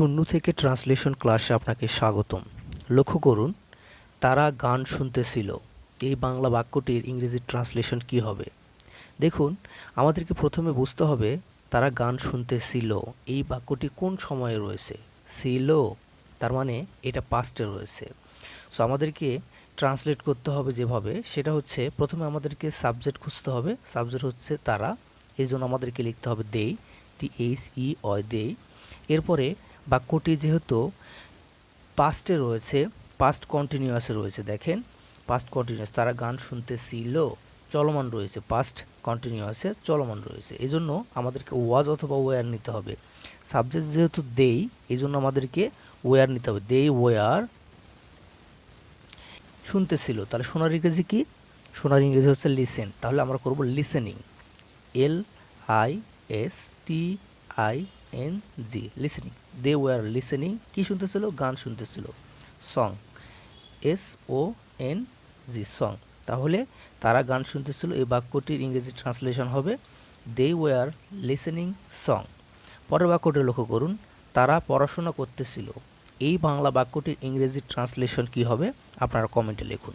শূন্য থেকে ট্রান্সলেশন ক্লাসে আপনাকে স্বাগতম। লক্ষ্য করুন, তারা গান শুনতেছিল। এই বাংলা বাক্যটির ইংরেজি ট্রান্সলেশন কি হবে? দেখুন, আমাদেরকে প্রথমে বুঝতে হবে, তারা গান শুনতেছিল। এই বাক্যটি কোন সময়ে রয়েছে? ছিল, তার মানে এটা পাস্টে রয়েছে। সো আমাদেরকে ট্রান্সলেট করতে হবে যেভাবে, সেটা হচ্ছে প্রথমে আমাদেরকে সাবজেক্ট খুঁজতে হবে। সাবজেক্ট হচ্ছে তারা এই জন্য আমাদেরকে লিখতে হবে দেই টি এইচ ই অয় দেই এরপরে বাক্যটি যেহেতু পাস্টে রয়েছে পাস্ট কন্টিনিউয়াসে রয়েছে, দেখেন পাস্ট কন্টিনিউয়াস তারা গান শুনতেছিল, চলমান রয়েছে পাস্ট কন্টিনিউয়াসে চলমান রয়েছে এই জন্য আমাদেরকে ওয়াজ অথবা ওয়ার নিতে হবে। সাবজেক্ট যেহেতু দেই এই জন্য আমাদেরকে ওয়ার নিতে হবে দেই ওয়ার শুনতেছিল, তাহলে শোনার ইংরেজি কি? শোনার ইংরেজি হচ্ছে লিসেন তাহলে আমরা করব listening L I S T I N G listening they were listening কি শুনতেছিল? গান শুনতেছিল। Song S O N G song তাহলে তারা গান শুনতেছিল, এই বাক্যটির ইংরেজি ট্রান্সলেশন হবে দে ওয়ার লিসেনিং সং পরের বাক্যটি লক্ষ্য করুন, তারা পড়াশোনা করতেছিল। এই বাংলা বাক্যটির ইংরেজি ট্রান্সলেশন কি হবে? আপনারা কমেন্টে লিখুন।